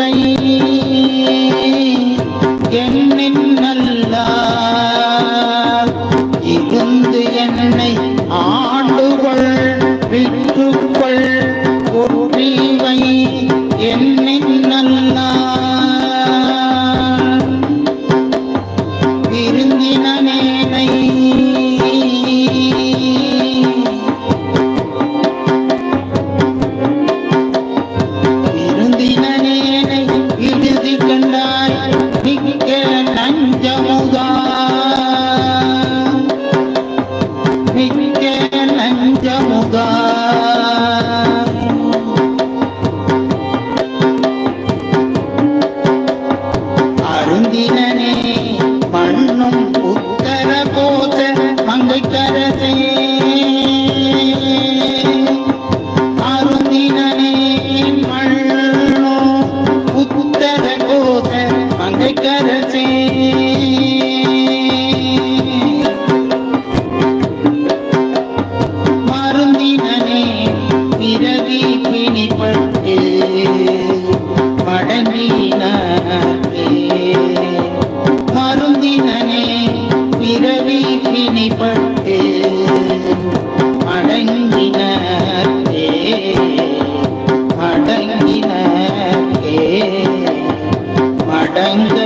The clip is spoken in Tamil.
பிரிவை என்னின் நல்லார் இருந்து என்னை ஆண்டுகொள் விற்றுக்கொள் ஒற்றிவை என்னின் நல்லார் விருந்தினேனை மண்ணும் உத்தர கோச மங்கைக்கரசே. அருந்தினே உத்தர கோச மங்கைக்கரசே. மருந்தினே பிறவி பிணிப்பட்டு படமே மன்னனே பிறவி திணைப்பட்டு அடங்கினே அடங்கினே மடங்க